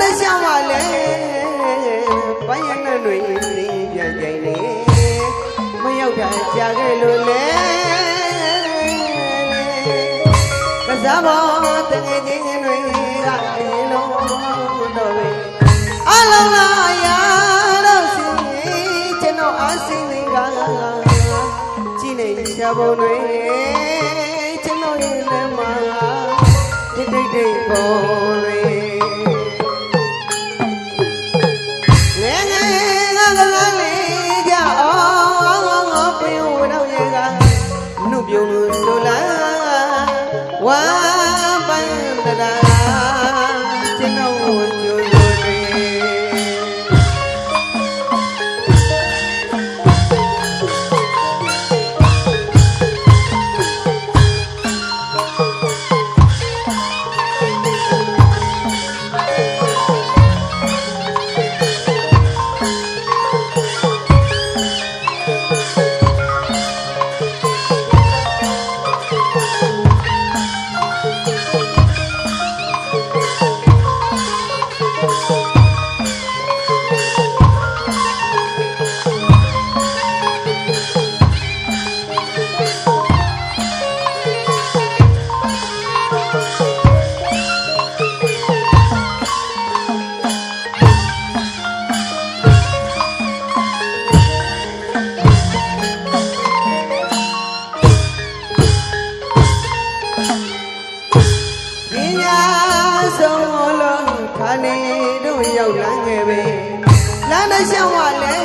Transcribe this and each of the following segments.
နေတို့ရောက်တာခဲ့ပဲလာနေရှောင်းပါလေပိုင်းရနဲ့တွေနေပြန်ကြိုင်နေမရောက်တာကြာခဲ့လို့လေကစားပေါ်တငယ်ချင်းတွေကအရင်လုံးတော့ပဲအလုံးလာရတော့စီကျွန်တော်အစင်းတွေကကြည့်နေရှာပုံတွေကျွန်တော်ရဲ့လက်မှာတိတ်တိတ်တိတ်ပေါ် ပြုံလို့ဆိုလာဝါပန်းတရာ က်လာခဲ့ပဲလာနေရှောင်းပါလေ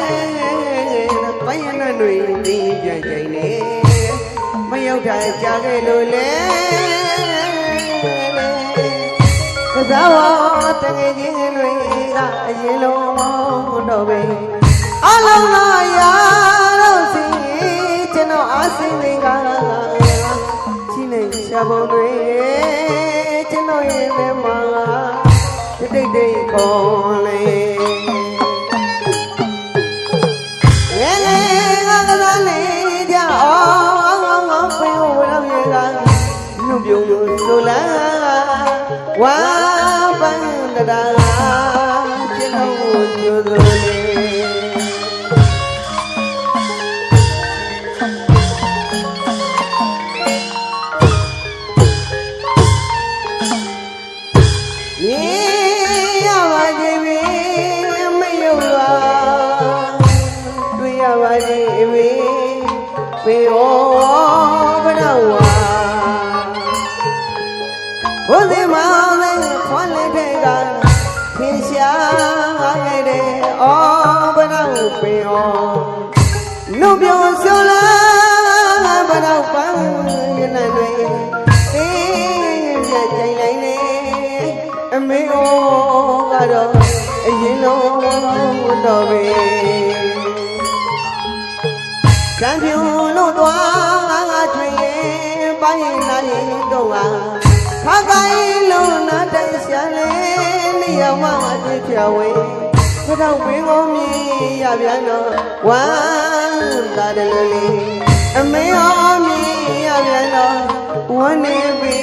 ပိုင်းရနဲ့တွေတင်းပြန်ကြိုင်နေမရောက်တာကြာခဲ့လို့လေကစားပေါ်တငယ်ချင်းတွေကအရင်လုံးတော့ပဲအလုံးလာရတော့စီကျွန်တော်အ စင်းတွေကချင်းနေရှာပုံတွေကျွန်တော်ရဲ့ဘက်မှာတိတ်တိတ်တိတ်ခေါ်လေငယ်ငယ်ကကစားလေးကြအောင်ပင်ဝရမြေကနှုတ်ပြုံလို့ဆိုလာဝါပန်းတရာကျွန်တော်ကြိုးစိုးလေး တွေ့ရပါလေဝေပေဩဘရဝါဘုဇင်မောင်လေးခွန်လေးတဲ့ကထင်ရှားခဲ့တဲ့ဩဘရဝပေဩနုပြောဆိုလာဘရပန်းရနေတွေအေးပြကြိုင်လိုက်နေအမေဩကတော့အရင်လုံးတော့ပဲ ကံပြူလို့သွားငါချွေရင်ပိုင်းနာရင်တော့ဟာခါကိုင်းလုံးနာတိုင်ရှာလေနေရမမတွေ့ဖြဝေခတော့ပင်ကုန်မြည်ရပြန်တော့ဝမ်းသာတယ်လို့လေအမေရောမြည်ရပြန်တော့ဝမ်းနေပြီ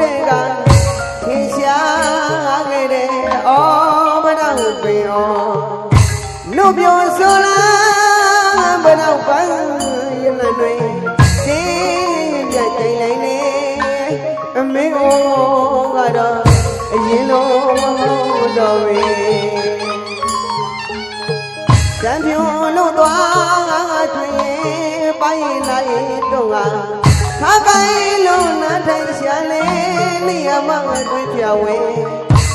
တဲ့ကထင်ရှားခဲ့တဲ့အောမနောက်ပင်အောင်နှုတ်ပြောဆိုလားမနောက်ပန်းရလနှွေစင်းပြတ်ချိန်လိုက်နေအမင်းအိုးကတော့အရင်လိုတော်ပဲတံပြုံလို့သွားတွင်ပိုင်းလိုက်တော့ခါပိုင်းလုံးနာထိုင်ရှာလေ ရမတွေ့ပြဝဲ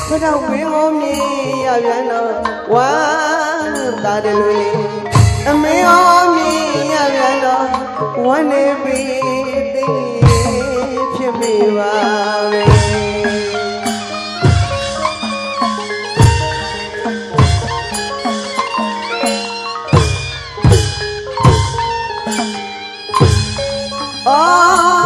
ဘတော့ဝင်းကိုမြေရပြန်တော့ဝမ်းသာတယ်လို့လေအမေရောမြေရပြန်တော့ဝမ်းနေပြီသိဖြစ်မိပါပဲအာ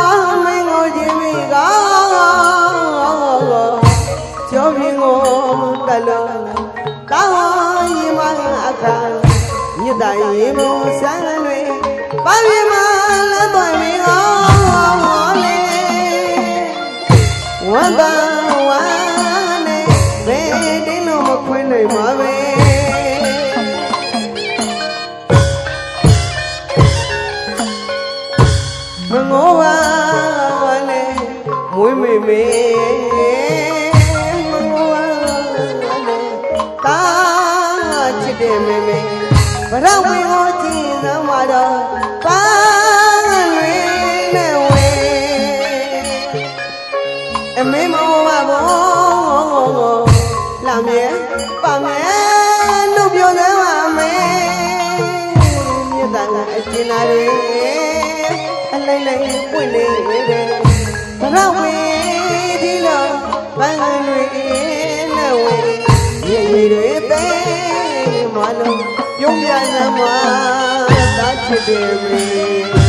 ဝန္တဝမ်းနဲ့ဘယ်တင်းလို့မခွင်းနိုင်ပါပဲမငိုပါနဲ့မွေးမေမေမငိုပါနဲ့တာချစ်တယ်မေမေဗရောက်ဝင်းကိုကြည်စမ်းမှာတော့ ကအကျဉ်းသားတွေအလိုက်လိုက်ပွင့်နေတယ်ဘရဝေဒီလိုပန်းတွေနဲ့ဝေရေရေတွေသိမလို့ပြုံးပြစမ်းမသာချစ်တယ်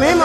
အမေမ